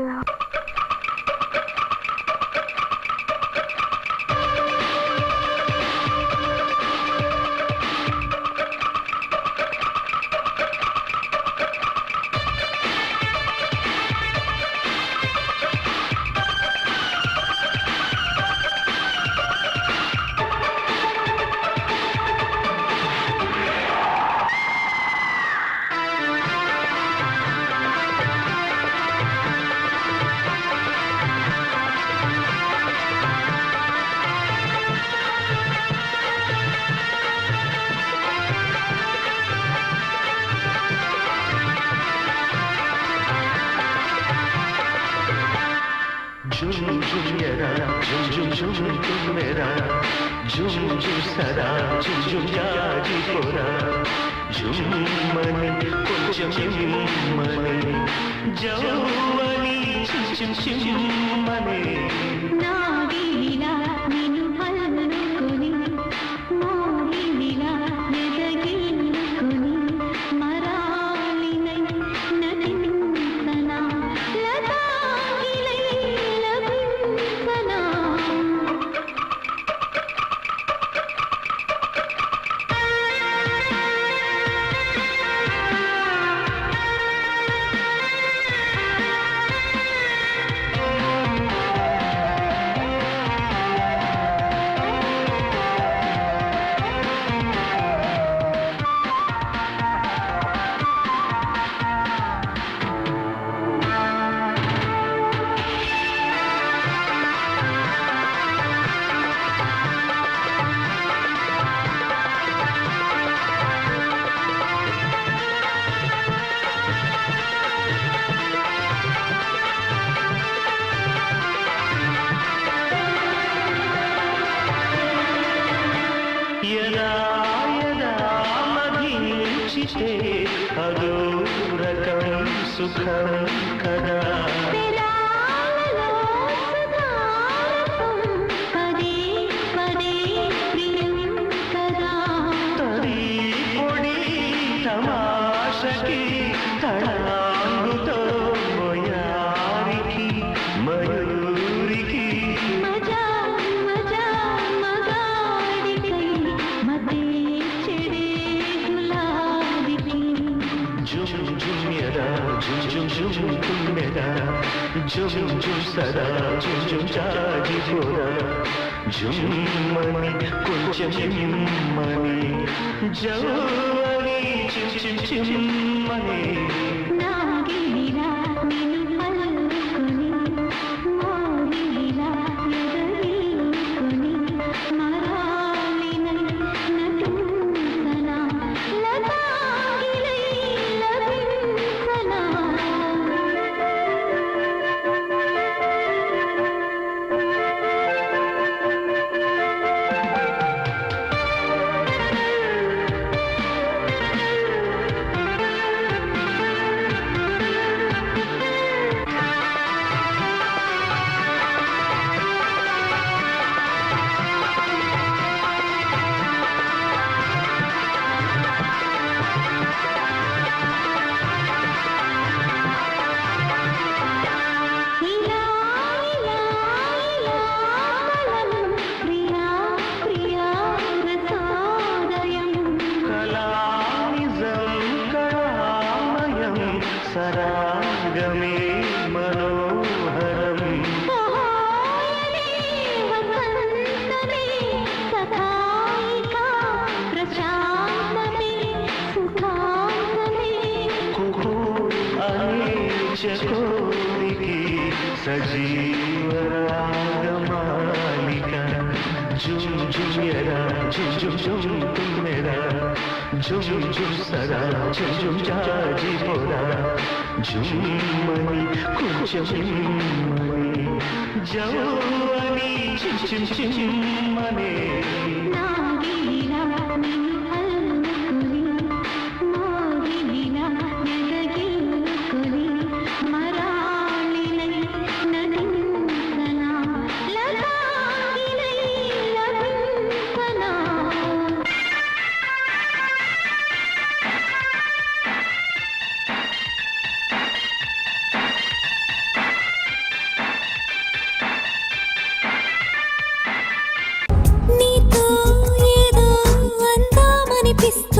झुम झुम झुम मेरा झुम झुम सदा झुम जाजी कोरा झुम मने कुंजम मने जवनी झुम झुम मने ना మధించితే అదో రకం సుఖం జుమ్ జుమ్ తుమ్ మెదా సదా జుమ్ జుమ్ జాజి జుమ్మని కొంచెం ఇమ్మని జౌవని చిమ్ చిమ్ చిమ్మని అనే సజీవరాగమాలిక జుమ్ జుమ్ జుమ్ జుమ్ జుమ్ తుమ్ జుమ్ జుమ్ సదా జుమ్ జుమ్ జాజి పోరా జుమ్మని కొంచెం ఇమ్మని జౌవని చిమ్ చిమ్ Pista.